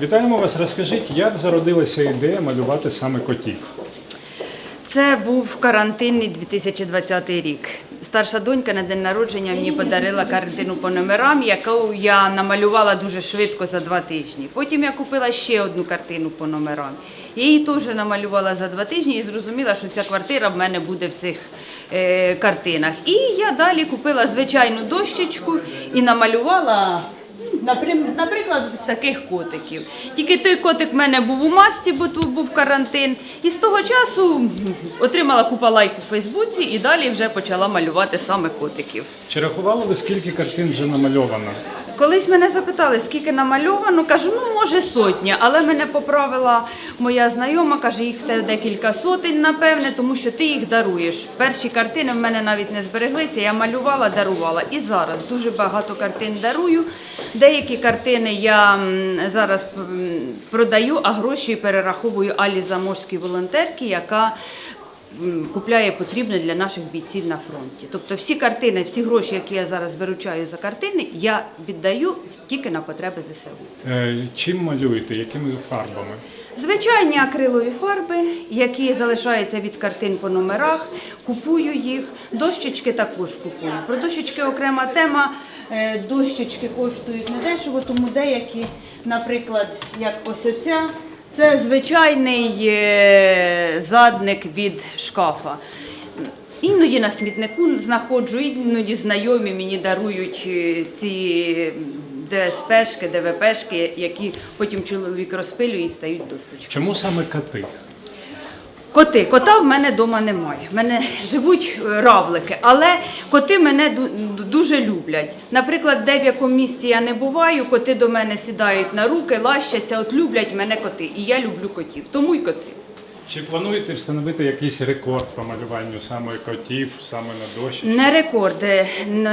Вітаємо вас. Розкажіть, як зародилася ідея малювати саме котів? Це був карантинний 2020 рік. Старша донька на день народження мені подарила картину по номерам, яку я намалювала дуже швидко за два тижні. Потім я купила ще одну картину по номерам. Її теж намалювала за два тижні і зрозуміла, що ця квартира в мене буде в цих е, картинах. І я далі купила звичайну дощечку і намалювала. Наприклад, з таких котиків. Тільки той котик в мене був у масці, бо тут був карантин. І з того часу отримала купа лайк у Фейсбуці і далі вже почала малювати саме котиків. Чи рахували ви, скільки картин вже намальовано? Колись мене запитали, скільки намальовано, кажу, ну може сотня, але мене поправила моя знайома, каже, їх в тебе декілька сотень, напевне, тому що ти їх даруєш. Перші картини в мене навіть не збереглися, я малювала, дарувала. І зараз дуже багато картин дарую. Деякі картини я зараз продаю, а гроші перераховую Алі Заможській волонтерці, яка купляє потрібне для наших бійців на фронті. Тобто всі картини, всі гроші, які я зараз виручаю за картини, я віддаю тільки на потреби ЗСУ. Е, чим малюєте? Якими фарбами? Звичайні акрилові фарби, які залишаються від картин по номерах, купую їх. Дощечки також купую. Про дощечки окрема тема. Е, Дощечки коштують недешево, тому деякі, наприклад, як ось оця, це звичайний е, задник від шкафа. Іноді на смітнику знаходжу, іноді знайомі мені дарують е, ці ДСПшки, ДВПшки, які потім чоловік розпилює і стають досточками. Чому саме коти? Коти. Кота в мене вдома немає. В мене живуть е, равлики, але коти мене ду- дуже люблять. Наприклад, де в якому місці я не буваю, коти до мене сідають на руки, лащаться, от люблять мене коти. І я люблю котів, тому й коти. Чи плануєте встановити якийсь рекорд по малюванню саме котів, саме на дощі? Не рекорди.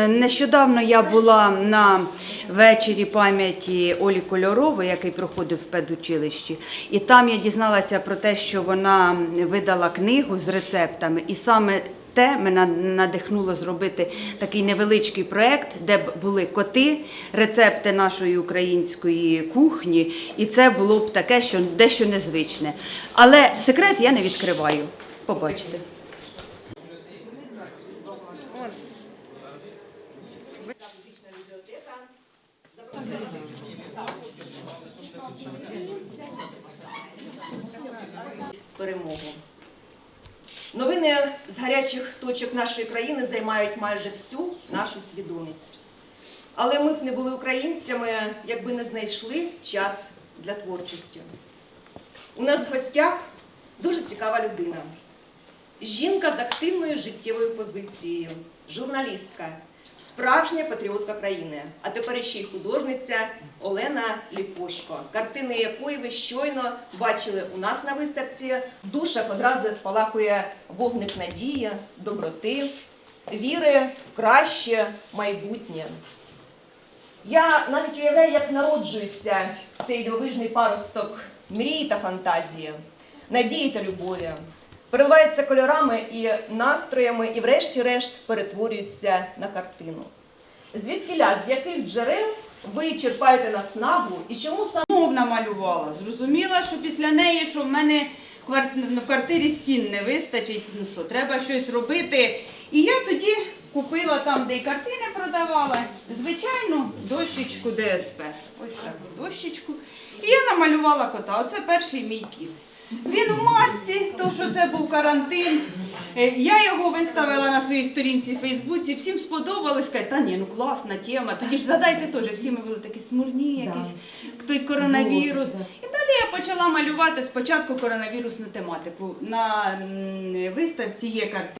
Нещодавно я була на вечорі пам'яті Олі Кольорової, який проходив в педучилищі, і там я дізналася про те, що вона видала книгу з рецептами, і саме те мене надихнуло зробити такий невеличкий проект, де б були коти, рецепти нашої української кухні, і це було б таке, що дещо незвичне. Але секрет я не відкриваю. Побачите. перемогу. Новини з гарячих точок нашої країни займають майже всю нашу свідомість. Але ми б не були українцями, якби не знайшли час для творчості. У нас в гостях дуже цікава людина. Жінка з активною життєвою позицією, журналістка, справжня патріотка країни, а тепер ще й художниця Олена Ліпошко, картини якої ви щойно бачили у нас на виставці. В душах одразу спалахує вогник надії, доброти, віри в краще майбутнє. Я навіть уявляю, як народжується цей дивовижний паросток мрії та фантазії, надії та любові, переливаються кольорами і настроями, і врешті-решт перетворюються на картину. Звідкиля, з яких джерел ви черпаєте наснагу і чому саме Знов намалювала. Зрозуміла, що після неї, що в мене в квартирі стін не вистачить, ну що, треба щось робити. І я тоді купила там, де й картини продавала, звичайну дощечку ДСП. Ось таку дощечку. І я намалювала кота. Оце перший мій кіт. Він в масці, то що це був карантин. Е, Я його виставила на своїй сторінці в Фейсбуці, всім сподобалось, кажуть, та ні, ну класна тема. Тоді ж задайте теж, всі ми були такі смурні, якісь той коронавірус. І далі я почала малювати спочатку коронавірусну тематику. На виставці є картина.